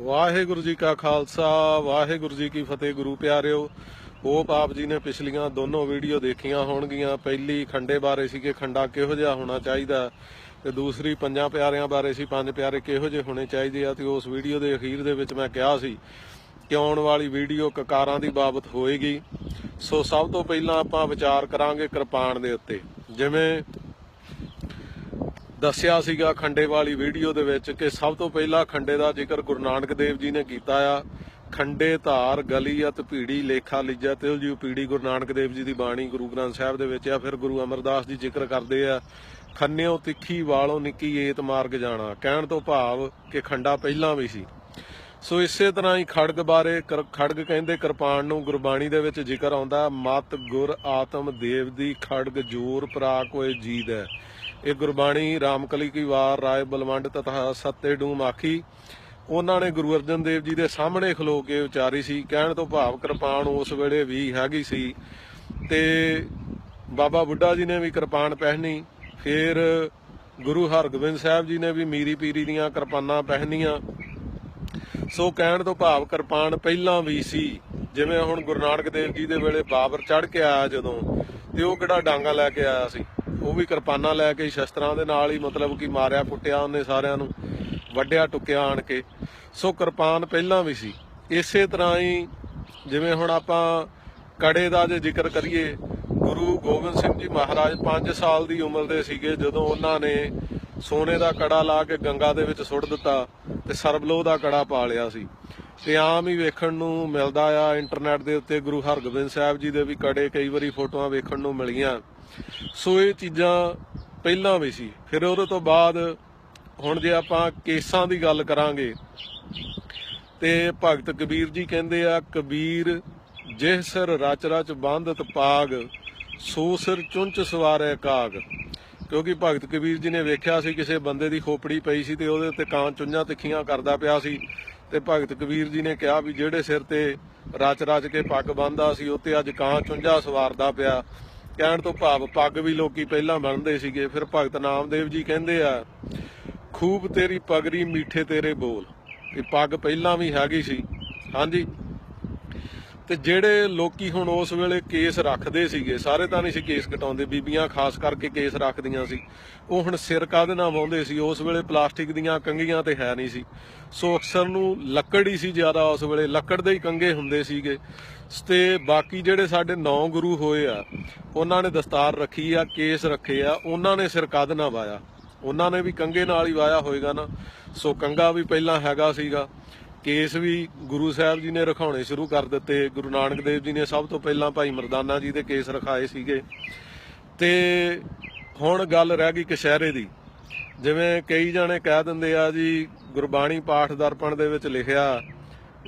ਵਾਹਿਗੁਰੂ ਜੀ ਕਾ ਖਾਲਸਾ, ਵਾਹਿਗੁਰੂ ਜੀ ਕੀ ਫਤਿਹ ਗੁਰੂ ਪਿਆਰਿਓ। ਹੋਪ ਆਪ ਜੀ ਨੇ ਪਿਛਲੀਆਂ ਦੋਨੋਂ ਵੀਡੀਓ ਦੇਖੀਆਂ ਹੋਣਗੀਆਂ। ਪਹਿਲੀ ਖੰਡੇ ਬਾਰੇ ਸੀ ਕਿ ਖੰਡਾ ਕਿਹੋ ਜਿਹਾ ਹੋਣਾ ਚਾਹੀਦਾ? ਤੇ ਦੂਸਰੀ ਪੰਜਾਂ ਪਿਆਰਿਆਂ ਬਾਰੇ ਸੀ, ਪੰਜ ਪਿਆਰੇ ਕਿਹੋ ਜਿਹੇ ਹੋਣੇ ਚਾਹੀਦੇ ਆ? ਤੇ ਉਸ ਵੀਡੀਓ ਦੇ ਅਖੀਰ ਦੇ ਵਿੱਚ ਮੈਂ ਕਿਹਾ ਸੀ ਕਿ ਆਉਣ ਵਾਲੀ ਵੀਡੀਓ ਕਕਾਰਾਂ ਦੀ ਬਾਬਤ ਹੋਏਗੀ। ਸੋ ਸਭ ਤੋਂ ਪਹਿਲਾਂ ਆਪਾਂ ਵਿਚਾਰ ਕਰਾਂਗੇ ਕਿਰਪਾਨ ਦੇ ਉੱਤੇ। ਜਿਵੇਂ ਦੱਸਿਆ ਸੀਗਾ ਖੰਡੇ ਵਾਲੀ ਵੀਡੀਓ ਦੇ ਵਿੱਚ ਕਿ ਸਭ ਤੋਂ ਪਹਿਲਾਂ ਖੰਡੇ ਦਾ ਜ਼ਿਕਰ ਗੁਰੂ ਨਾਨਕ ਦੇਵ ਜੀ ਨੇ ਕੀਤਾ ਆ। ਖੰਡੇ ਧਾਰ ਗਲੀ ਅਤ ਪੀੜੀ ਲੇਖਾ, ਲਿਜਾ, ਤਿਲ ਜੀ ਪੀੜੀ ਗੁਰੂ ਨਾਨਕ ਦੇਵ ਜੀ ਦੀ ਬਾਣੀ ਗੁਰੂ ਗ੍ਰੰਥ ਸਾਹਿਬ ਦੇ ਵਿੱਚ ਆ। ਫਿਰ ਗੁਰੂ ਅਮਰਦਾਸ ਜੀ ਜ਼ਿਕਰ ਕਰਦੇ ਆ, ਖੰਨਿਓ ਤਿੱਖੀ ਵਾਲੋਂ ਨਿੱਕੀ ਏਤ ਮਾਰਗ ਜਾਣਾ। ਕਹਿਣ ਤੋਂ ਭਾਵ ਕਿ ਖੰਡਾ ਪਹਿਲਾਂ ਵੀ ਸੀ। ਸੋ ਇਸੇ ਤਰ੍ਹਾਂ ਹੀ ਖੜਗ ਬਾਰੇ ਖੜਗ ਕਹਿੰਦੇ ਕਿਰਪਾਨ ਨੂੰ ਗੁਰਬਾਣੀ ਦੇ ਵਿੱਚ ਜ਼ਿਕਰ ਆਉਂਦਾ, ਮਤ ਗੁਰ ਆਤਮ ਦੇਵ ਦੀ ਖੜਗ ਜੋਰ ਪਰਾਕ ਹੋਏ ਜੀਦ ਹੈ। ਇਹ ਗੁਰਬਾਣੀ ਰਾਮਕਲੀ ਕੀ ਵਾਰ, ਰਾਏ ਬਲਵੰਡ ਤਥਾ ਸੱਤੇ ਡੂਮ ਆਖੀ। ਉਹਨਾਂ ਨੇ ਗੁਰੂ ਅਰਜਨ ਦੇਵ ਜੀ ਦੇ ਸਾਹਮਣੇ ਖਲੋ ਕੇ ਉਚਾਰੀ ਸੀ। ਕਹਿਣ ਤੋਂ ਭਾਵ ਕਿਰਪਾਨ ਉਸ ਵੇਲੇ ਵੀ ਹੈਗੀ ਸੀ। ਤੇ ਬਾਬਾ ਬੁੱਢਾ ਜੀ ਨੇ ਵੀ ਕਿਰਪਾਨ ਪਹਿਨੀ। ਫਿਰ ਗੁਰੂ ਹਰਗੋਬਿੰਦ ਸਾਹਿਬ ਜੀ ਨੇ ਵੀ ਮੀਰੀ ਪੀਰੀ ਦੀਆਂ ਕਿਰਪਾਨਾਂ ਪਹਿਨੀਆਂ। ਸੋ ਕਹਿਣ ਤੋਂ ਭਾਵ ਕਿਰਪਾਨ ਪਹਿਲਾਂ ਵੀ ਸੀ। ਜਿਵੇਂ ਹੁਣ ਗੁਰੂ ਨਾਨਕ ਦੇਵ ਜੀ ਦੇ ਵੇਲੇ ਬਾਬਰ ਚੜ ਕੇ ਆਇਆ ਜਦੋਂ, ਤੇ ਉਹ ਕਿਹੜਾ ਡਾਂਗਾ ਲੈ ਕੇ ਆਇਆ ਸੀ? ਉਹ ਵੀ ਕਿਰਪਾਨਾਂ ਲੈ ਕੇ ਸ਼ਸਤਰਾਂ ਦੇ ਨਾਲ ਹੀ ਮਤਲਬ ਕਿ ਮਾਰਿਆ ਕੁੱਟਿਆ ਉਹਨੇ ਸਾਰਿਆਂ ਨੂੰ, ਵੱਡਿਆ ਟੁੱਕਿਆ ਆਣ ਕੇ। ਸੋ ਕਿਰਪਾਨ ਪਹਿਲਾਂ ਵੀ ਸੀ। ਇਸੇ ਤਰ੍ਹਾਂ ਹੀ ਜਿਵੇਂ ਹੁਣ ਆਪਾਂ ਕੜੇ ਦਾ ਜੇ ਜ਼ਿਕਰ ਕਰੀਏ, ਗੁਰੂ ਗੋਬਿੰਦ ਸਿੰਘ ਜੀ ਮਹਾਰਾਜ 5 ਸਾਲ ਦੀ ਉਮਰ ਦੇ ਸੀਗੇ ਜਦੋਂ ਉਹਨਾਂ ਨੇ ਸੋਨੇ ਦਾ ਕੜਾ ਲਾ ਕੇ ਗੰਗਾ ਦੇ ਵਿੱਚ ਸੁੱਟ ਦਿੱਤਾ ਤੇ ਸਰਬਲੋ ਦਾ ਕੜਾ ਪਾ ਲਿਆ ਸੀ। ਤੇ ਆਮ ਹੀ ਵੇਖਣ ਨੂੰ ਮਿਲਦਾ ਆ ਇੰਟਰਨੈਟ ਦੇ ਉੱਤੇ ਗੁਰੂ ਹਰਗੋਬਿੰਦ ਸਾਹਿਬ ਜੀ ਦੇ ਵੀ ਕੜੇ ਕਈ ਵਾਰੀ ਫੋਟੋਆਂ ਵੇਖਣ ਨੂੰ ਮਿਲੀਆਂ। ਸੋ ਇਹ ਚੀਜ਼ਾਂ ਪਹਿਲਾਂ ਵੀ ਸੀ। ਫਿਰ ਉਹਦੇ ਤੋਂ ਬਾਅਦ ਹੁਣ ਜੇ ਆਪਾਂ ਕੇਸਾਂ ਦੀ ਗੱਲ ਕਰਾਂਗੇ, ਤੇ ਭਗਤ ਕਬੀਰ ਜੀ ਕਹਿੰਦੇ ਆ, ਕਬੀਰ, ਜਿਹ ਸਿਰ ਰਚ ਰਚ ਬੰਧਤ ਪਾਗ, ਸੋ ਸਿਰ ਚੁੰਚ ਸਵਾਰੇ ਕਾਗ। ਕਿਉਂਕਿ ਭਗਤ ਕਬੀਰ ਜੀ ਨੇ ਵੇਖਿਆ ਸੀ, ਕਿਸੇ ਬੰਦੇ ਦੀ ਖੋਪੜੀ ਪਈ ਸੀ ਤੇ ਉਹਦੇ ਉੱਤੇ ਕਾਂ ਚੁੰਝਾਂ ਤਿੱਖੀਆਂ ਕਰਦਾ ਪਿਆ ਸੀ। ਤੇ ਭਗਤ ਕਬੀਰ ਜੀ ਨੇ ਕਿਹਾ ਵੀ ਜਿਹੜੇ ਸਿਰ ਤੇ ਰਚ ਰਚ ਕੇ ਪੱਗ ਬੰਨਦਾ ਸੀ ਉੱਤੇ ਅੱਜ ਕਾਂ ਚੁੰਝਾ ਸਵਾਰਦਾ ਪਿਆ। ਕਹਿਣ ਤੋਂ ਭਾਵ ਪੱਗ ਵੀ ਲੋਕੀ ਪਹਿਲਾਂ ਬੰਨਦੇ ਸੀਗੇ, ਫਿਰ ਭਗਤ ਨਾਮਦੇਵ ਜੀ ਕਹਿੰਦੇ ਆ, ਖੂਬ ਤੇਰੀ ਪਗੜੀ ਮੀਠੇ ਤੇਰੇ ਬੋਲ। ਇਹ ਪੱਗ ਪਹਿਲਾਂ ਵੀ ਹੈਗੀ ਸੀ। ਹਾਂਜੀ। ਤੇ ਜਿਹੜੇ ਲੋਕੀ ਹੁਣ ਉਸ ਵੇਲੇ ਕੇਸ ਰੱਖਦੇ ਸੀਗੇ, ਸਾਰੇ ਤਾਂ ਨਹੀਂ ਸੀ ਕੇਸ ਕਟਾਉਂਦੇ, ਬੀਬੀਆਂ ਖਾਸ ਕਰਕੇ ਕੇਸ ਰੱਖਦੀਆਂ ਸੀ। ਉਹ ਹੁਣ ਸਿਰ ਕਾਹਦੇ ਨਾਲ ਵਾਉਂਦੇ ਸੀ? ਉਸ ਵੇਲੇ ਪਲਾਸਟਿਕ ਦੀਆਂ ਕੰਘੀਆਂ ਤੇ ਹੈ ਨਹੀਂ ਸੀ। ਸੋ ਅਕਸਰ ਨੂੰ ਲੱਕੜ ਹੀ ਸੀ ਜ਼ਿਆਦਾ ਉਸ ਵੇਲੇ, ਲੱਕੜ ਦੇ ਹੀ ਕੰਘੇ ਹੁੰਦੇ ਸੀਗੇ। ਤੇ ਬਾਕੀ ਜਿਹੜੇ ਸਾਡੇ ਨੌ ਗੁਰੂ ਹੋਏ ਆ, ਉਹਨਾਂ ਨੇ ਦਸਤਾਰ ਰੱਖੀ ਆ, ਕੇਸ ਰੱਖੇ ਆ, ਉਹਨਾਂ ਨੇ ਸਿਰ ਕਾਹਦੇ ਨਾਲ ਵਾਇਆ ਉਹਨਾਂ ਨੇ ਵੀ ਕੰਘੇ ਨਾਲ ਹੀ ਵਾਇਆ ਹੋਏਗਾ ਨਾ। ਸੋ ਕੰਘਾ ਵੀ ਪਹਿਲਾਂ ਹੈਗਾ ਸੀਗਾ। ਕੇਸ ਵੀ ਗੁਰੂ ਸਾਹਿਬ ਜੀ ਨੇ ਰਖਾਉਣੇ ਸ਼ੁਰੂ ਕਰ ਦਿੱਤੇ। ਗੁਰੂ ਨਾਨਕ ਦੇਵ ਜੀ ਨੇ ਸਭ ਤੋਂ ਪਹਿਲਾਂ ਭਾਈ ਮਰਦਾਨਾ ਜੀ ਦੇ ਕੇਸ ਰਖਾਏ ਸੀਗੇ। ਤੇ ਹੁਣ ਗੱਲ ਰਹਿ ਗਈ ਕਸ਼ਹਿਰੇ ਦੀ। ਜਿਵੇਂ ਕਈ ਜਣੇ ਕਹਿ ਦਿੰਦੇ ਆ ਜੀ, ਗੁਰਬਾਣੀ ਪਾਠ ਦਰਪਣ ਦੇ ਵਿੱਚ ਲਿਖਿਆ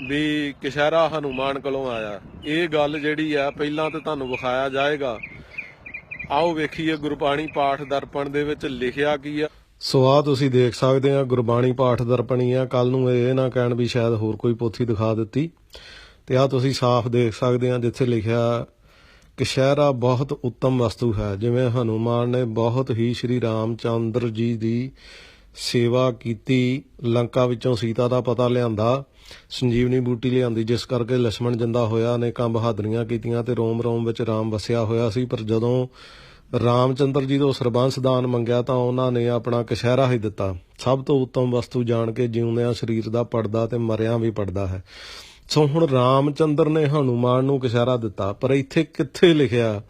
ਵੀ ਕਸ਼ਹਿਰਾ ਹਨੂਮਾਨ ਕੋਲੋਂ ਆਇਆ। ਇਹ ਗੱਲ ਜਿਹੜੀ ਆ, ਪਹਿਲਾਂ ਤੇ ਤੁਹਾਨੂੰ ਵਿਖਾਇਆ ਜਾਏਗਾ। ਆਓ ਵੇਖੀਏ ਗੁਰਬਾਣੀ ਪਾਠ ਦਰਪਣ ਦੇ ਵਿੱਚ ਲਿਖਿਆ ਕੀ ਆ। ਸੋ ਆ ਤੁਸੀਂ ਦੇਖ ਸਕਦੇ ਆ, ਗੁਰਬਾਣੀ ਪਾਠ ਦਰਪਣੀ ਆ। ਕੱਲ ਨੂੰ ਇਹ ਨਾ ਕਹਿਣ ਵੀ ਸ਼ਾਇਦ ਹੋਰ ਕੋਈ ਪੋਥੀ ਦਿਖਾ ਦਿੱਤੀ। ਤੇ ਆ ਤੁਸੀਂ ਸਾਫ਼ ਦੇਖ ਸਕਦੇ ਆ, ਜਿੱਥੇ ਲਿਖਿਆ ਕਿ ਸ਼ਹਿਰਾ ਬਹੁਤ ਉੱਤਮ ਵਸਤੂ ਹੈ। ਜਿਵੇਂ ਹਨੂਮਾਨ ਨੇ ਬਹੁਤ ਹੀ ਸ਼੍ਰੀ ਰਾਮਚੰਦਰ ਜੀ ਦੀ ਸੇਵਾ ਕੀਤੀ। ਲੰਕਾ ਵਿੱਚੋਂ ਸੀਤਾ ਦਾ ਪਤਾ ਲਿਆਂਦਾ, ਸੰਜੀਵਨੀ ਬੂਟੀ ਲਿਆਂਦੀ, ਜਿਸ ਕਰਕੇ ਲక్ష్మణ ਜਿੰਦਾ ਹੋਇਆ, ਅਨੇਕਾਂ ਬਹਾਦਰੀਆਂ ਕੀਤੀਆਂ ਤੇ ਰੋਮ ਰੋਮ ਵਿੱਚ ਰਾਮ ਵਸਿਆ ਹੋਇਆ ਸੀ। ਪਰ ਜਦੋਂ ਰਾਮਚੰਦਰ ਜੀ ਤੋਂ ਸਰਬੰਸ ਦਾਨ ਮੰਗਿਆ ਤਾਂ ਉਹਨਾਂ ਨੇ ਆਪਣਾ ਕਸ਼ਹਿਰਾ ਹੀ ਦਿੱਤਾ। ਸਭ ਤੋਂ ਉੱਤਮ ਵਸਤੂ ਜਾਣ ਕੇ ਜਿਉਂਦਿਆਂ ਸਰੀਰ ਦਾ ਪੜਦਾ ਤੇ ਮਰਿਆਂ ਵੀ ਪੜਦਾ ਹੈ। ਸੋ ਹੁਣ ਰਾਮਚੰਦਰ ਨੇ ਹਨੂਮਾਨ ਨੂੰ ਕਸ਼ਹਿਰਾ ਦਿੱਤਾ, ਪਰ ਇੱਥੇ ਕਿੱਥੇ ਲਿਖਿਆ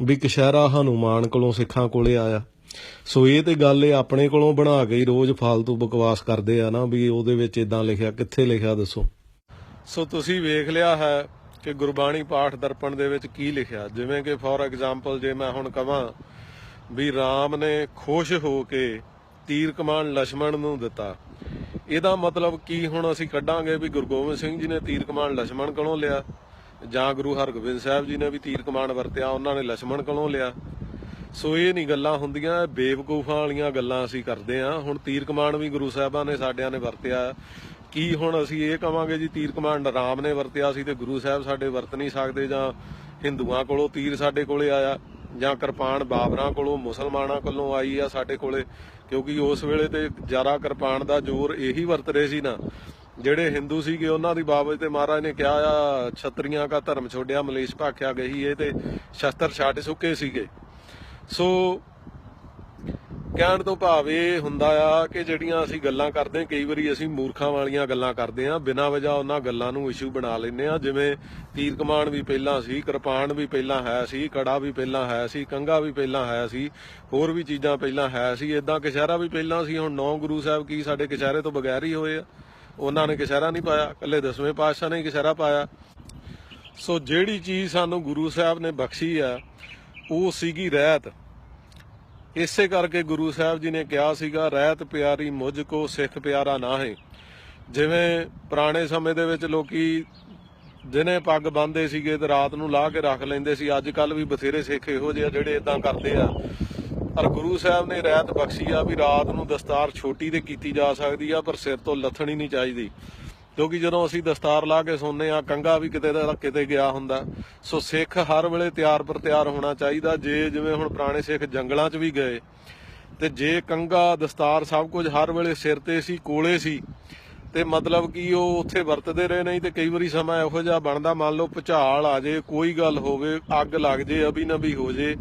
ਵੀ ਕਸ਼ਹਿਰਾ ਹਨੂਮਾਨ ਕੋਲੋਂ ਸਿੱਖਾਂ ਕੋਲੇ ਆਇਆ? ਸੋ ਇਹ ਤੇ ਗੱਲ ਇਹ ਆਪਣੇ ਕੋਲੋਂ ਬਣਾ ਕੇ ਹੀ ਰੋਜ਼ ਫਾਲਤੂ ਬਕਵਾਸ ਕਰਦੇ ਆ ਨਾ ਵੀ ਉਹਦੇ ਵਿੱਚ ਇਦਾਂ ਲਿਖਿਆ, ਕਿੱਥੇ ਲਿਖਿਆ ਦੱਸੋ? ਸੋ ਤੁਸੀਂ ਵੇਖ ਲਿਆ ਹੈ ਕਿ ਗੁਰਬਾਣੀ ਪਾਠ ਦਰਪਣ ਦੇ ਵਿੱਚ ਕੀ ਲਿਖਿਆ? ਜਿਵੇਂ ਕਿ ਫੋਰ ਐਗਜ਼ਾਮਪਲ ਜੇ ਮੈਂ ਹੁਣ ਕਹਾਂ ਵੀ ਰਾਮ ਨੇ ਖੁਸ਼ ਹੋ ਕੇ ਤੀਰ ਕਮਾਨ ਲక్ష్మణ ਨੂੰ ਦਿੱਤਾ, ਇਹਦਾ ਮਤਲਬ ਕੀ ਹੁਣ ਅਸੀਂ ਕੱਢਾਂਗੇ ਵੀ ਗੁਰੂ ਗੋਬਿੰਦ ਸਿੰਘ ਜੀ ਨੇ ਤੀਰ ਕਮਾਨ ਲక్ష్మణ ਕੋਲੋਂ ਲਿਆ ਜਾਂ ਗੁਰੂ ਹਰਗੋਬਿੰਦ ਸਾਹਿਬ ਜੀ ਨੇ ਵੀ ਤੀਰ ਕਮਾਨ ਵਰਤਿਆ, ਉਹਨਾਂ ਨੇ ਲక్ష్మణ ਕੋਲੋਂ ਲਿਆ। ਸੋ ਇਹ ਨਹੀਂ ਗੱਲਾਂ ਹੁੰਦੀਆਂ ਬੇਵਕੂਫਾਂ ਵਾਲੀਆਂ ਗੱਲਾਂ ਅਸੀਂ ਕਰਦੇ ਆ। ਹੁਣ ਤੀਰ ਕਮਾਨ ਵੀ ਗੁਰੂ ਸਾਹਿਬਾਂ ਨੇ ਸਾਡਿਆਂ ਨੇ ਵਰਤਿਆ ਕੀ ਹੁਣ ਅਸੀਂ ਇਹ ਕਵਾਂਗੇ ਜੀ, ਤੀਰ ਕਮਾਂਡ ਰਾਮ ਨੇ ਵਰਤਿਆ ਸੀ ਤੇ ਗੁਰੂ ਸਾਹਿਬ ਸਾਡੇ ਵਰਤ ਨਹੀਂ ਸਕਦੇ ਜਾਂ ਹਿੰਦੂਆਂ ਕੋਲੋਂ ਤੀਰ ਸਾਡੇ ਕੋਲੇ ਆਇਆ ਜਾਂ ਕਿਰਪਾਨ ਬਾਬਰਾਂ ਕੋਲੋਂ ਮੁਸਲਮਾਨਾਂ ਕੋਲੋਂ ਆਈ ਆ ਸਾਡੇ ਕੋਲੇ, ਕਿਉਂਕਿ ਉਸ ਵੇਲੇ ਤੇ ਜ਼ਿਆਦਾ ਕਿਰਪਾਨ ਦਾ ਜ਼ੋਰ ਇਹੀ ਵਰਤ ਰਹੇ ਸੀ ਨਾ। ਜਿਹੜੇ ਹਿੰਦੂ ਸੀਗੇ, ਉਹਨਾਂ ਦੀ ਬਾਬਤ ਤੇ ਮਹਾਰਾਜ ਨੇ ਕਿਹਾ ਆ, ਛਤਰੀਆਂ ਦਾ ਧਰਮ ਛੋੜਿਆ, ਮਲੇਸ਼ ਭਾਖਿਆ ਗਈ ਇਹ ਤੇ ਸ਼ਸਤਰ ਛੱਡ ਸੁੱਕੇ ਸੀਗੇ। ਸੋ ਕਹਿਣ ਤੋਂ ਭਾਵ ਇਹ ਹੁੰਦਾ ਆ ਕਿ ਜਿਹੜੀਆਂ ਅਸੀਂ ਗੱਲਾਂ ਕਰਦੇ ਕਈ ਵਾਰੀ ਅਸੀਂ ਮੂਰਖਾਂ ਵਾਲੀਆਂ ਗੱਲਾਂ ਕਰਦੇ ਆ ਬਿਨਾਂ ਵਜ੍ਹਾ ਉਹਨਾਂ ਗੱਲਾਂ ਨੂੰ ਇਸ਼ੂ ਬਣਾ ਲੈਂਦੇ ਆ ਜਿਵੇਂ ਤੀਰ ਕਮਾਨ ਵੀ ਪਹਿਲਾਂ ਸੀ, ਕਿਰਪਾਨ ਵੀ ਪਹਿਲਾਂ ਹੈ ਸੀ, ਕੜਾ ਵੀ ਪਹਿਲਾਂ ਹੈ ਸੀ ਕੰਗਾ ਵੀ ਪਹਿਲਾਂ ਹੈ ਸੀ, ਹੋਰ ਵੀ ਚੀਜ਼ਾਂ ਪਹਿਲਾਂ ਹੈ ਸੀ ਇਦਾਂ ਕਸ਼ਹਿਰਾ ਵੀ ਪਹਿਲਾਂ ਸੀ, ਹੁਣ ਨੌ ਗੁਰੂ ਸਾਹਿਬ ਕੀ ਸਾਡੇ ਕਸ਼ਹਿਰੇ ਤੋਂ ਬਗੈਰ ਹੀ ਹੋਏ ਆ। ਉਹਨਾਂ ਨੇ ਕਸ਼ਹਿਰਾ ਨਹੀਂ ਪਾਇਆ, ਇਕੱਲੇ ਦਸਵੇਂ ਪਾਤਸ਼ਾਹ ਨੇ ਹੀ ਕਸ਼ਹਿਰਾ ਪਾਇਆ। ਸੋ ਜਿਹੜੀ ਚੀਜ਼ ਸਾਨੂੰ ਗੁਰੂ ਸਾਹਿਬ ਨੇ ਬਖਸ਼ੀ ਆ, ਉਹ ਸੀਗੀ ਰਹਿਤ। ਇਸੇ ਕਰਕੇ ਗੁਰੂ ਸਾਹਿਬ ਜੀ ਨੇ ਕਿਹਾ ਸੀਗਾ, ਰਹਿਤ ਪਿਆਰੀ ਮੁਝ ਕੋ ਸਿੱਖ ਪਿਆਰਾ ਨਾ ਹੈ ਜਿਵੇਂ ਪੁਰਾਣੇ ਸਮੇਂ ਦੇ ਵਿੱਚ ਲੋਕੀ ਦਿਨੇ ਪੱਗ ਬੰਨਦੇ ਸੀਗੇ ਤੇ ਰਾਤ ਨੂੰ ਲਾ ਕੇ ਰੱਖ ਲੈਂਦੇ ਸੀ, ਅੱਜ ਕੱਲ ਵੀ ਬਥੇਰੇ ਸਿੱਖ ਇਹੋ ਜਿਹੇ ਆ ਜਿਹੜੇ ਇਦਾਂ ਕਰਦੇ ਆ। ਪਰ ਗੁਰੂ ਸਾਹਿਬ ਨੇ ਰਹਿਤ ਬਖਸ਼ੀ ਆ ਵੀ ਰਾਤ ਨੂੰ ਦਸਤਾਰ ਛੋਟੀ ਤੇ ਕੀਤੀ ਜਾ ਸਕਦੀ ਆ, ਪਰ ਸਿਰ ਤੋਂ ਲੱਥਣੀ ਨਹੀਂ ਚਾਹੀਦੀ। ਕਿਉਂਕਿ ਜਦੋਂ ਅਸੀਂ ਦਸਤਾਰ ਲਾ ਕੇ ਸੌਂਦੇ ਆ ਕੰਗਾ ਵੀ ਕਿਤੇ ਦਾ ਕਿਤੇ ਗਿਆ ਹੁੰਦਾ। ਸੋ ਸਿੱਖ ਹਰ ਵੇਲੇ ਤਿਆਰ ਪਰ ਤਿਆਰ ਹੋਣਾ ਚਾਹੀਦਾ। ਜੇ ਜਿਵੇਂ ਹੁਣ ਪੁਰਾਣੇ ਸਿੱਖ ਜੰਗਲਾਂ 'ਚ ਵੀ ਗਏ, ਤੇ ਜੇ ਕੰਗਾ ਦਸਤਾਰ ਸਭ ਕੁਝ ਹਰ ਵੇਲੇ ਸਿਰ ਤੇ ਸੀ, ਕੋਲੇ ਸੀ, ਤੇ ਮਤਲਬ ਕਿ ਉਹ ਉੱਥੇ ਵਰਤਦੇ ਰਹੇ ਨਹੀਂ, ਤੇ ਕਈ ਵਾਰੀ ਸਮਾਂ ਇਹੋ ਜਿਹਾ ਬਣਦਾ, ਮੰਨ ਲਓ ਭੁਚਾਲ ਆ ਜੇ, ਕੋਈ ਗੱਲ ਹੋਵੇ, ਅੱਗ ਲੱਗ ਜੇ ਅਭੀ ਨਬੀ ਹੋ ਜੇ,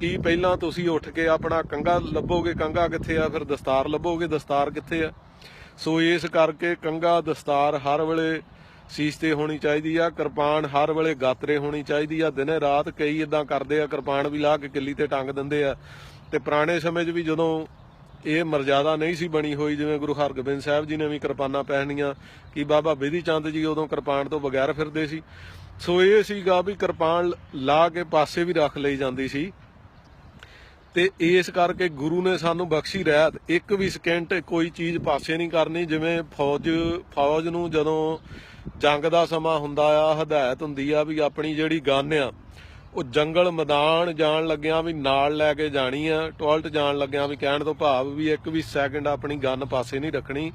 ਕੀ ਪਹਿਲਾਂ ਤੁਸੀਂ ਉੱਠ ਕੇ ਆਪਣਾ ਕੰਗਾ ਲੱਭੋਗੇ ਕੰਗਾ ਕਿੱਥੇ ਆ, ਫਿਰ ਦਸਤਾਰ ਲੱਭੋਗੇ, ਦਸਤਾਰ ਕਿੱਥੇ ਆ? ਸੋ ਇਸ ਕਰਕੇ ਕੰਗਾ ਦਸਤਾਰ ਹਰ ਵੇਲੇ ਸੀਸ ਤੇ ਹੋਣੀ ਚਾਹੀਦੀ ਆ, ਕਿਰਪਾਨ ਹਰ ਵੇਲੇ ਗਾਤਰੇ ਹੋਣੀ ਚਾਹੀਦੀ ਆ। ਦਿਨੇ ਰਾਤ ਕਈ ਇਦਾਂ ਕਰਦੇ ਆ, ਕਿਰਪਾਨ ਵੀ ਲਾ ਕੇ ਕਿੱਲੀ ਤੇ ਟੰਗ ਦਿੰਦੇ ਆ। ਤੇ ਪੁਰਾਣੇ ਸਮੇਂ 'ਚ ਵੀ ਜਦੋਂ ਇਹ ਮਰਜ਼ਾਦਾ ਨਹੀਂ ਸੀ ਬਣੀ ਹੋਈ, ਜਿਵੇਂ ਗੁਰੂ ਹਰਗੋਬਿੰਦ ਸਾਹਿਬ ਜੀ ਨੇ ਵੀ ਕਿਰਪਾਨਾਂ ਪਹਿਨੀਆਂ, ਕਿ ਬਾਬਾ ਬੇਦੀ ਚੰਦ ਜੀ ਉਦੋਂ ਕਿਰਪਾਨ ਤੋਂ ਬਗੈਰ ਫਿਰਦੇ ਸੀ। ਸੋ ਇਹ ਸੀਗਾ ਵੀ ਕਿਰਪਾਨ ਲਾ ਕੇ ਪਾਸੇ ਵੀ ਰੱਖ ਲਈ ਜਾਂਦੀ ਸੀ। ਤੇ ਇਸ ਕਰਕੇ ਗੁਰੂ ਨੇ ਸਾਨੂੰ ਬਖਸ਼ੀ ਰਹਿਤ ਇੱਕ ਵੀ ਸਕਿੰਟ ਕੋਈ ਚੀਜ਼ ਪਾਸੇ ਨਹੀਂ ਕਰਨੀ, ਜਿਵੇਂ ਫੌਜ ਫੌਜ ਨੂੰ ਜਦੋਂ ਜੰਗ ਦਾ ਸਮਾਂ ਹੁੰਦਾ ਆ, ਹਦਾਇਤ ਹੁੰਦੀ ਆ ਵੀ ਆਪਣੀ ਜਿਹੜੀ ਗਨ ਆ, ਉਹ ਜੰਗਲ ਮੈਦਾਨ ਜਾਣ ਲੱਗਿਆਂ ਵੀ ਨਾਲ ਲੈ ਕੇ ਜਾਣੀ ਆ ਟਾਇਲਟ ਜਾਣ ਲੱਗਿਆਂ ਵੀ ਕਹਿਣ ਤੋਂ ਭਾਵ ਵੀ ਇੱਕ ਵੀ ਸੈਕਿੰਡ ਆਪਣੀ ਗਨ ਪਾਸੇ ਨਹੀਂ ਰੱਖਣੀ,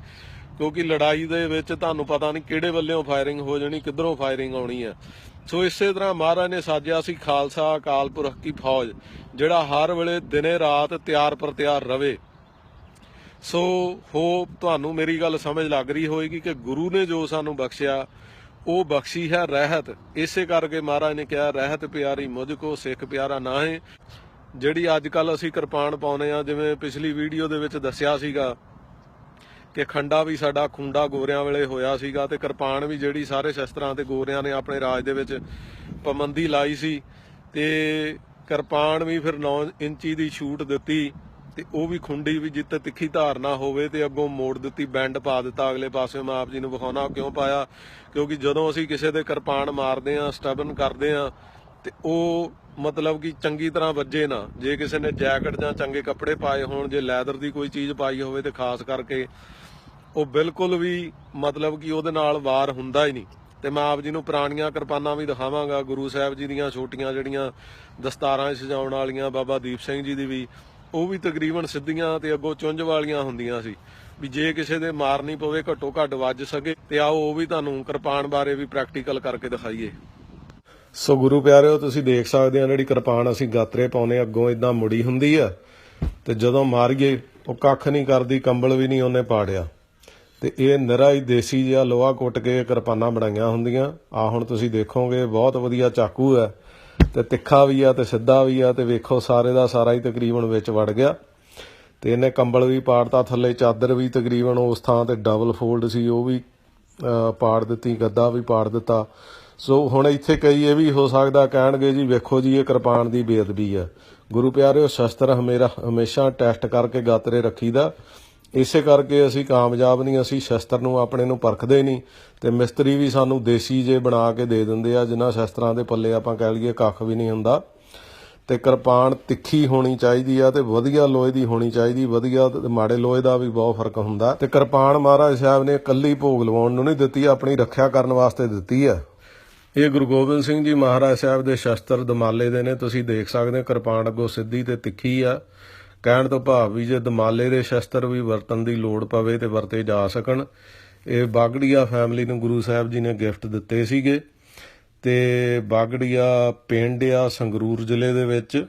ਕਿਉਂਕਿ ਲੜਾਈ ਦੇ ਵਿੱਚ ਤੁਹਾਨੂੰ ਪਤਾ ਨਹੀਂ ਕਿਹੜੇ ਵੱਲਿਓਂ ਫਾਇਰਿੰਗ ਹੋ ਜਾਣੀ, ਕਿੱਧਰੋਂ ਫਾਇਰਿੰਗ ਆਉਣੀ ਆ। ਸੋ ਇਸੇ ਤਰ੍ਹਾਂ ਮਹਾਰਾਜ ਨੇ ਸਾਜਿਆ ਸੀ ਖਾਲਸਾ ਅਕਾਲ ਪੁਰਖ ਕੀ ਫੌਜ, ਜਿਹੜਾ ਹਰ ਵੇਲੇ ਦਿਨੇ ਰਾਤ ਤਿਆਰ ਪਰ ਤਿਆਰ ਰਵੇ। ਸੋ ਹੋਪ ਤੁਹਾਨੂੰ ਮੇਰੀ ਗੱਲ ਸਮਝ ਲੱਗ ਰਹੀ ਹੋਏਗੀ ਕਿ ਗੁਰੂ ਨੇ ਜੋ ਸਾਨੂੰ ਬਖਸ਼ਿਆ, ਉਹ ਬਖਸ਼ੀ ਹੈ ਰਹਿਤ। ਇਸੇ ਕਰਕੇ ਮਹਾਰਾਜ ਨੇ ਕਿਹਾ, ਰਹਿਤ ਪਿਆਰੀ, ਮੁਝ ਕੋ ਸਿੱਖ ਪਿਆਰਾ ਨਾ ਹੈ ਜਿਹੜੀ ਅੱਜ ਕੱਲ ਅਸੀਂ ਕਿਰਪਾਨ ਪਾਉਨੇ ਆ ਜਿਵੇਂ ਪਿਛਲੀ ਵੀਡੀਓ ਦੇ ਵਿੱਚ ਦੱਸਿਆ ਸੀਗਾ ਕਿ ਖੰਡਾ ਵੀ ਸਾਡਾ ਖੁੰਡਾ ਗੋਰਿਆਂ ਵੇਲੇ ਹੋਇਆ ਸੀਗਾ ਤੇ ਕਿਰਪਾਨ ਵੀ ਜਿਹੜੀ ਸਾਰੇ ਸ਼ਸਤਰਾਂ ਤੇ ਗੋਰਿਆਂ ਨੇ ਆਪਣੇ ਰਾਜ ਦੇ ਵਿੱਚ ਪਾਬੰਦੀ ਲਾਈ ਸੀ ਤੇ ਕਿਰਪਾਨ ਵੀ ਫਿਰ 9 ਇੰਚੀ ਦੀ ਛੂਟ ਦਿੱਤੀ ਤੇ ਉਹ ਵੀ ਖੁੰਡੀ ਵੀ ਜਿੱਤੇ ਤਿੱਖੀ ਧਾਰਨਾ ਹੋਵੇ ਤੇ ਅੱਗੋਂ ਮੋੜ ਦਿੱਤੀ, ਬੈਂਡ ਪਾ ਦਿੱਤਾ, ਅਗਲੇ ਪਾਸੇ ਮੈਂ ਆਪ ਜੀ ਨੂੰ ਵਿਖਾਉਣਾ ਕਿਉਂ ਪਾਇਆ? ਕਿਉਂਕਿ ਜਦੋਂ ਅਸੀਂ ਕਿਸੇ ਦੇ ਕਿਰਪਾਨ ਮਾਰਦੇ ਆ ਸਟਬਨ ਕਰਦੇ ਆ ਤੇ ਉਹ ਮਤਲਬ ਕਿ ਚੰਗੀ ਤਰ੍ਹਾਂ ਵੱਜੇ ਨਾ, ਜੇ ਕਿਸੇ ਨੇ ਜੈਕਟ ਜਾਂ ਚੰਗੇ ਕੱਪੜੇ ਪਾਏ ਹੋਣ, ਜੇ ਲੈਦਰ ਦੀ ਕੋਈ ਚੀਜ਼ ਪਾਈ ਹੋਵੇ ਤੇ ਖਾਸ ਕਰਕੇ ਉਹ ਬਿਲਕੁਲ ਵੀ ਮਤਲਬ ਕਿ ਉਹਦੇ ਨਾਲ ਵਾਰ ਹੁੰਦਾ ਹੀ ਨਹੀਂ। ਤੇ ਮੈਂ ਆਪ ਜੀ ਨੂੰ ਪੁਰਾਣੀਆਂ ਕਿਰਪਾਨਾਂ ਵੀ ਦਿਖਾਵਾਂਗਾ, ਗੁਰੂ ਸਾਹਿਬ ਜੀ ਦੀਆਂ ਛੋਟੀਆਂ ਜਿਹੜੀਆਂ ਦਸਤਾਰਾਂ ਸਜਾਉਣ ਵਾਲੀਆਂ, ਬਾਬਾ ਦੀਪ ਸਿੰਘ ਜੀ ਦੀ ਵੀ, ਉਹ ਵੀ ਤਕਰੀਬਨ ਸਿੱਧੀਆਂ ਤੇ ਅੱਗੋਂ ਚੁੰਝ ਵਾਲੀਆਂ ਹੁੰਦੀਆਂ ਸੀ। ਵੀ ਜੇ ਕਿਸੇ ਦੇ ਮਾਰ ਨਹੀਂ ਪਵੇ, ਘੱਟੋ ਘੱਟ ਵੱਜ ਸਕੇ, ਤੇ ਆਓ ਉਹ ਵੀ ਤੁਹਾਨੂੰ ਕਿਰਪਾਨ ਬਾਰੇ ਵੀ ਪ੍ਰੈਕਟੀਕਲ ਕਰਕੇ ਦਿਖਾਈਏ। ਸੋ ਗੁਰੂ ਪਿਆਰਿਓ, ਤੁਸੀਂ ਦੇਖ ਸਕਦੇ ਹੋ ਜਿਹੜੀ ਕਿਰਪਾਨ ਅਸੀਂ ਗਾਤਰੇ ਪਾਉਨੇ ਅੱਗੋਂ ਇਦਾਂ ਮੁੜੀ ਹੁੰਦੀ ਆ। ਤੇ ਜਦੋਂ ਮਾਰੀਏ, ਉਹ ਕੱਖ ਨਹੀਂ ਕਰਦੀ, ਕੰਬਲ ਵੀ ਨਹੀਂ ਉਹਨੇ ਪਾੜਿਆ। ਤੇ ਇਹ ਨਿਰਾ ਹੀ ਦੇਸੀ ਜਿਹਾ ਲੋਹਾ ਕੁੱਟ ਕੇ ਕਿਰਪਾਨਾਂ ਬਣਾਈਆਂ ਹੁੰਦੀਆਂ। ਆ ਹੁਣ ਤੁਸੀਂ ਦੇਖੋਗੇ, ਬਹੁਤ ਵਧੀਆ ਚਾਕੂ ਹੈ ਤੇ ਤਿੱਖਾ ਵੀ ਆ, ਤੇ ਸਿੱਧਾ ਵੀ ਆ, ਤੇ ਵੇਖੋ ਸਾਰੇ ਦਾ ਸਾਰਾ ਹੀ ਤਕਰੀਬਨ ਵਿੱਚ ਵੜ ਗਿਆ। ਤੇ ਇਹਨੇ ਕੰਬਲ ਵੀ ਪਾੜਤਾ, ਥੱਲੇ ਚਾਦਰ ਵੀ ਤਕਰੀਬਨ ਉਸ ਥਾਂ ਤੇ ਡਬਲ ਫੋਲਡ ਸੀ, ਉਹ ਵੀ ਪਾੜ ਦਿੱਤੀ, ਗੱਦਾ ਵੀ ਪਾੜ ਦਿੱਤਾ। ਸੋ ਹੁਣ ਇੱਥੇ ਕਈ ਇਹ ਵੀ ਹੋ ਸਕਦਾ ਕਹਿਣਗੇ ਜੀ, ਵੇਖੋ ਜੀ, ਇਹ ਕਿਰਪਾਨ ਦੀ ਬੇਅਦਬੀ ਆ। ਗੁਰੂ ਪਿਆਰਿਓ, ਸ਼ਸਤਰ ਹਮੇਰਾ ਹਮੇਸ਼ਾ ਟੈਸਟ ਕਰਕੇ ਗਾਤਰੇ ਰੱਖੀਦਾ। ਇਸੇ ਕਰਕੇ ਅਸੀਂ ਕਾਮਯਾਬ ਨਹੀਂ, ਅਸੀਂ ਸ਼ਸਤਰ ਨੂੰ ਆਪਣੇ ਨੂੰ ਪਰਖਦੇ ਨਹੀਂ ਤੇ ਮਿਸਤਰੀ ਵੀ ਸਾਨੂੰ ਦੇਸੀ ਜੇ ਬਣਾ ਕੇ ਦੇ ਦਿੰਦੇ ਆ, ਜਿਨ੍ਹਾਂ ਸ਼ਸਤਰਾਂ ਦੇ ਪੱਲੇ ਆਪਾਂ ਕਹਿ ਲਈਏ ਕੱਖ ਵੀ ਨਹੀਂ ਹੁੰਦਾ। ਤੇ ਕਿਰਪਾਨ ਤਿੱਖੀ ਹੋਣੀ ਚਾਹੀਦੀ ਆ ਤੇ ਵਧੀਆ ਲੋਹੇ ਦੀ ਹੋਣੀ ਚਾਹੀਦੀ, ਵਧੀਆ ਤੇ ਮਾੜੇ ਲੋਹੇ ਦਾ ਵੀ ਬਹੁਤ ਫ਼ਰਕ ਹੁੰਦਾ। ਤੇ ਕਿਰਪਾਨ ਮਹਾਰਾਜ ਸਾਹਿਬ ਨੇ ਇਕੱਲੀ ਭੋਗ ਲਵਾਉਣ ਨੂੰ ਨਹੀਂ ਦਿੱਤੀ, ਆਪਣੀ ਰੱਖਿਆ ਕਰਨ ਵਾਸਤੇ ਦਿੱਤੀ ਆ। ਇਹ ਗੁਰੂ ਗੋਬਿੰਦ ਸਿੰਘ ਜੀ ਮਹਾਰਾਜ ਸਾਹਿਬ ਦੇ ਸ਼ਸਤਰ ਦਮਾਲੇ ਦੇ ਨੇ। ਤੁਸੀਂ ਦੇਖ ਸਕਦੇ ਹੋ ਕਿਰਪਾਨ ਅੱਗੋਂ ਸਿੱਧੀ ਤੇ ਤਿੱਖੀ ਆ। ਕਹਿਣ ਤੋਂ ਭਾਵ ਵੀ ਜੇ ਦਮਾਲੇ ਦੇ ਸ਼ਸਤਰ ਵੀ ਵਰਤਣ ਦੀ ਲੋੜ ਪਵੇ ਤੇ ਵਰਤੇ ਜਾ ਸਕਣ। ਇਹ ਬਾਗੜੀਆ ਫੈਮਿਲੀ ਨੂੰ ਗੁਰੂ ਸਾਹਿਬ ਜੀ ਨੇ ਗਿਫਟ ਦਿੱਤੇ ਸੀਗੇ। ਤੇ ਬਾਗੜੀਆ ਪਿੰਡ ਆ ਸੰਗਰੂਰ ਜ਼ਿਲ੍ਹੇ ਦੇ ਵਿੱਚ।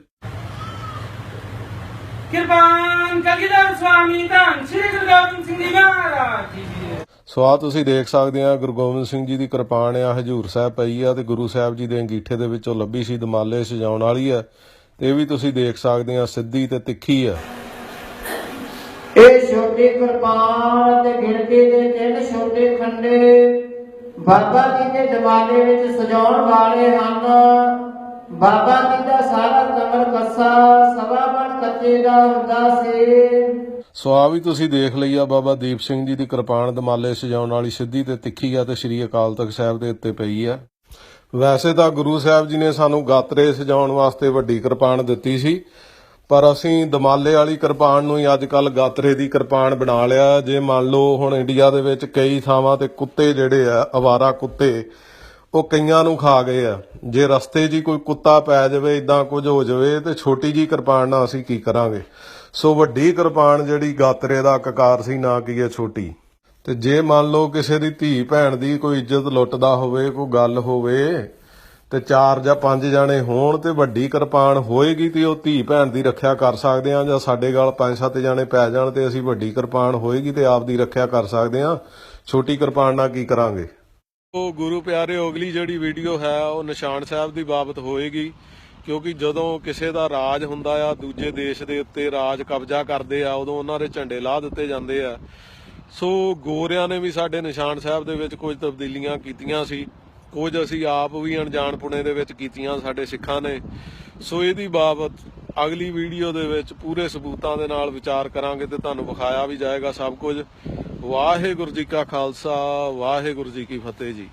ਕਿਰਪਾਨ ਕਲਗੀਧਰ ਸਵਾਮੀ ਧੰਨ ਸ਼੍ਰੀ ਗੁਰੂ ਗੋਬਿੰਦ ਸਿੰਘ ਜੀ ਮਹਾਰਾਜ ਜੀ ਦੀ ਸੋ ਆ ਤੁਸੀਂ ਦੇਖ ਸਕਦੇ ਆ, ਗੁਰੂ ਗੋਬਿੰਦ ਸਿੰਘ ਜੀ ਦੀ ਕਿਰਪਾਨ ਆ, ਹਜੂਰ ਸਾਹਿਬ ਪਈ ਆ ਤੇ ਗੁਰੂ ਸਾਹਿਬ ਜੀ ਦੇ ਅੰਗੀਠੇ ਦੇ ਵਿੱਚੋਂ ਲੱਭੀ ਸੀ ਦਮਾਲੇ ਸਜਾਉਣ ਵਾਲੀ ਆ। ਤੇ ਇਹ ਵੀ ਤੁਸੀਂ ਦੇਖ ਸਕਦੇ ਆ, ਸਿੱਧੀ ਤੇ ਤਿੱਖੀ ਆ। ਇਹ ਛੋਟੀ ਕਿਰਪਾਨ ਤੇ ਗਿਣਤੀ ਦੇ ਤਿੰਨ ਛੋਟੇ ਖੰਡੇ ਬਾਬਾ ਜੀ ਦੇ ਦਿਮਾਗੇ ਵਿੱਚ ਸਜਾਉਣ ਵਾਲੇ ਹਨ। ਬਾਬਾ ਜੀ ਦਾ ਸਾਰਾ ਕਮਰ ਕੱਸਾ, ਸਵਾ ਮਣ ਕੱਚੇ ਦਾ ਹੁੰਦਾ ਸੀ। ਸੋ ਆ ਵੀ ਤੁਸੀਂ ਦੇਖ ਲਈ ਆ ਬਾਬਾ ਦੀਪ ਸਿੰਘ ਜੀ ਦੀ ਕਿਰਪਾਨ ਦਮਾਲੇ ਸਜਾਉਣ ਵਾਲੀ ਸਿੱਧੀ ਤੇ ਤਿੱਖੀ ਆ ਤੇ ਸ੍ਰੀ ਅਕਾਲ ਤਖਤ ਸਾਹਿਬ ਦੇ ਉੱਤੇ ਪਈ ਆ। ਵੈਸੇ ਤਾਂ ਗੁਰੂ ਸਾਹਿਬ ਜੀ ਨੇ ਸਾਨੂੰ ਗਾਤਰੇ ਸਜਾਉਣ ਵਾਸਤੇ ਵੱਡੀ ਕਿਰਪਾਨ ਦਿੱਤੀ ਸੀ, ਪਰ ਅਸੀਂ ਦਮਾਲੇ ਵਾਲੀ ਕਿਰਪਾਨ ਨੂੰ ਹੀ ਅੱਜ ਕੱਲ ਗਾਤਰੇ ਦੀ ਕਿਰਪਾਨ ਬਣਾ ਲਿਆ। ਜੇ ਮੰਨ ਲਓ ਹੁਣ ਇੰਡੀਆ ਦੇ ਵਿੱਚ ਕਈ ਥਾਵਾਂ ਤੇ ਕੁੱਤੇ ਜਿਹੜੇ ਆ, ਅਵਾਰਾ ਕੁੱਤੇ, ਉਹ ਕਈਆਂ ਨੂੰ ਖਾ ਗਏ ਆ। ਜੇ ਰਸਤੇ 'ਚ ਹੀ ਕੋਈ ਕੁੱਤਾ ਪੈ ਜਾਵੇ ਇਦਾਂ ਕੁਝ ਹੋ ਜਾਵੇ ਤੇ ਛੋਟੀ ਜੀ ਕਿਰਪਾਨ ਨਾਲ ਅਸੀਂ ਕੀ ਕਰਾਂਗੇ? ਸੋ ਵੱਡੀ ਕਿਰਪਾਨ ਜਿਹੜੀ ਗਾਤਰੇ ਦਾ ਕਕਾਰ ਸੀ, ਨਾ ਕੀ ਹੈ ਛੋਟੀ। ਤੇ ਜੇ ਮੰਨ ਲਓ ਕਿਸੇ ਦੀ ਧੀ ਭੈਣ ਦੀ ਕੋਈ ਇੱਜ਼ਤ ਲੁੱਟਦਾ ਹੋਵੇ, ਕੋਈ ਗੱਲ ਹੋਵੇ, ਤੇ ਚਾਰ ਜਾਂ ਪੰਜ ਜਾਣੇ ਹੋਣ ਤੇ ਵੱਡੀ ਕਿਰਪਾਨ ਹੋਏਗੀ ਤੇ ਉਹ ਧੀ ਭੈਣ ਦੀ ਰੱਖਿਆ ਕਰ ਸਕਦੇ ਆ ਜਾਂ ਸਾਡੇ ਗਾਲ ਪੰਜ ਸੱਤ ਜਾਣੇ ਪੈ ਜਾਣ ਤੇ ਅਸੀਂ ਵੱਡੀ ਕਿਰਪਾਨ ਹੋਏਗੀ ਤੇ ਆਪ ਦੀ ਰੱਖਿਆ ਕਰ ਸਕਦੇ ਆ ਛੋਟੀ ਕਿਰਪਾਨ ਨਾਲ ਕੀ ਕਰਾਂਗੇ? ਉਹ ਗੁਰੂ ਪਿਆਰੇ, ਅਗਲੀ ਜਿਹੜੀ ਵੀਡੀਓ ਹੈ, ਉਹ ਨਿਸ਼ਾਨ ਸਾਹਿਬ ਦੀ ਬਾਬਤ ਹੋਏਗੀ। ਕਿਉਂਕਿ ਜਦੋਂ ਕਿਸੇ ਦਾ ਰਾਜ ਹੁੰਦਾ ਆ, ਦੂਜੇ ਦੇਸ਼ ਦੇ ਉੱਤੇ ਰਾਜ ਕਬਜ਼ਾ ਕਰਦੇ ਆ, ਉਦੋਂ ਉਹਨਾਂ ਦੇ ਝੰਡੇ ਲਾਹ ਦਿੱਤੇ ਜਾਂਦੇ ਆ। ਸੋ ਗੋਰਿਆਂ ਨੇ ਵੀ ਸਾਡੇ ਨਿਸ਼ਾਨ ਸਾਹਿਬ ਦੇ ਵਿੱਚ ਕੁਝ ਤਬਦੀਲੀਆਂ ਕੀਤੀਆਂ ਸੀ। ਕੁਝ ਅਸੀਂ ਆਪ ਵੀ ਅਣਜਾਣ ਪੁਣੇ ਦੇ ਵਿੱਚ ਕੀਤੀਆਂ ਸਾਡੇ ਸਿੱਖਾਂ ਨੇ। ਸੋ ਇਹਦੀ ਬਾਬਤ ਅਗਲੀ ਵੀਡੀਓ ਦੇ ਵਿੱਚ ਪੂਰੇ ਸਬੂਤਾਂ ਦੇ ਨਾਲ ਵਿਚਾਰ ਕਰਾਂਗੇ ਤੇ ਤੁਹਾਨੂੰ ਵਿਖਾਇਆ ਵੀ ਜਾਏਗਾ ਸਭ ਕੁਝ। ਵਾਹਿਗੁਰੂ ਜੀ ਕਾ ਖਾਲਸਾ, ਵਾਹਿਗੁਰੂ ਜੀ ਕੀ ਫਤਿਹ ਜੀ।